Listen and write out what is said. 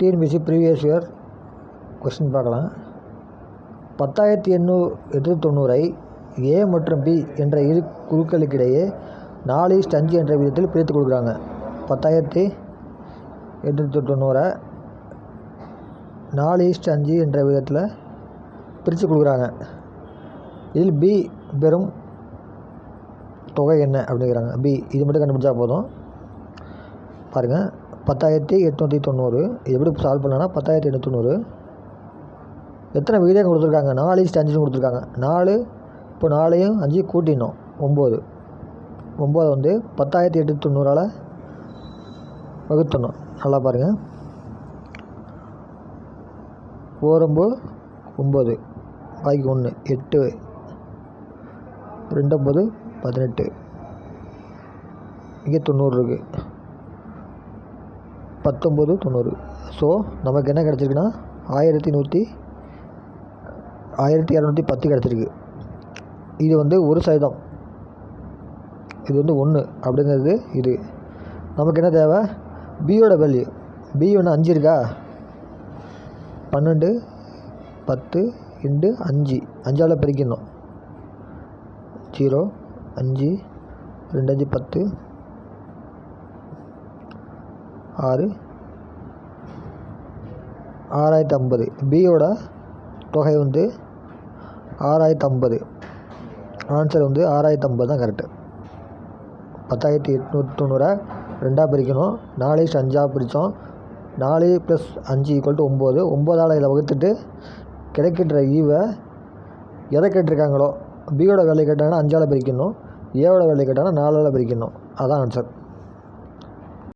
TNPSC previous year question பார்க்கலாம். பத்தாயிரத்தி எண்ணூ எட்டு தொண்ணூறை ஏ மற்றும் பி என்ற இரு குழுக்களுக்கிடையே நாலு இஸ்ட் அஞ்சு என்ற விதத்தில் பிரித்து கொடுக்குறாங்க. பத்தாயிரத்தி எட்நூற்றி தொண்ணூறை நாலு ஈஸ்ட் அஞ்சு என்ற விதத்தில் பிரித்து கொடுக்குறாங்க. இதில் பி பெறும் தொகை என்ன அப்படிங்கிறாங்க. பி இது மட்டும் கண்டுபிடிச்சா போதும். பாருங்கள் பத்தாயிரத்தி எட்நூற்றி தொண்ணூறு. இது எப்படி சால்வ் பண்ணலான்னா பத்தாயிரத்தி எண்ணூற்றி தொண்ணூறு. எத்தனை விகிதம் கொடுத்துருக்காங்க? நாலு இஸ்ட் அஞ்சுன்னு கொடுத்துருக்காங்க. நாலு இப்போ நாலையும் அஞ்சு கூட்டிடணும். ஒம்பது. ஒம்பது வந்து பத்தாயிரத்தி எட்நூற்றி தொண்ணூறால் வகுத்தணும் நல்லா பாருங்கள் ஓரம்பு ஒம்பது பாக்கி ஒன்று எட்டு ரெண்டொம்பது பதினெட்டு. இங்கே தொண்ணூறு இருக்குது பத்தொம்பது தொண்ணூறு. ஸோ நமக்கு என்ன கிடச்சிருக்குன்னா ஆயிரத்தி நூற்றி ஆயிரத்தி இரநூத்தி பத்து கிடச்சிருக்கு. இது வந்து ஒரு சதவீதம். இது வந்து ஒன்று அப்படிங்கிறது இது. நமக்கு என்ன தேவை? பியோட வேல்யூ பி ஒன்று அஞ்சு இருக்கா? பன்னெண்டு பத்து இண்டு அஞ்சு. அஞ்சால் பிரிக்கணும் ஜீரோ அஞ்சு ரெண்டு அஞ்சு பத்து. ஆறு. ஆறாயிரத்து ஐம்பது. பியோட தொகை வந்து ஆறாயிரத்து ஐம்பது. ஆன்சர் வந்து ஆறாயிரத்தி ஐம்பது தான் கரெக்டு பத்தாயிரத்தி எட்நூற்றி தொண்ணூறை ரெண்டாக பிரிக்கணும். நாலு அஞ்சாக பிரித்தோம். நாலு ப்ளஸ் அஞ்சு ஈக்குவல் டு ஒம்பது. ஒம்பதால் இதை வகுத்துட்டு கிடைக்கின்ற ஈவை எதை கேட்டிருக்காங்களோ? பியோட வேலை கேட்டாங்கன்னா அஞ்சால் பிரிக்கணும். ஏவோட வேலை கேட்டாங்கன்னா நாலால் பிரிக்கணும். அதான் ஆன்சர்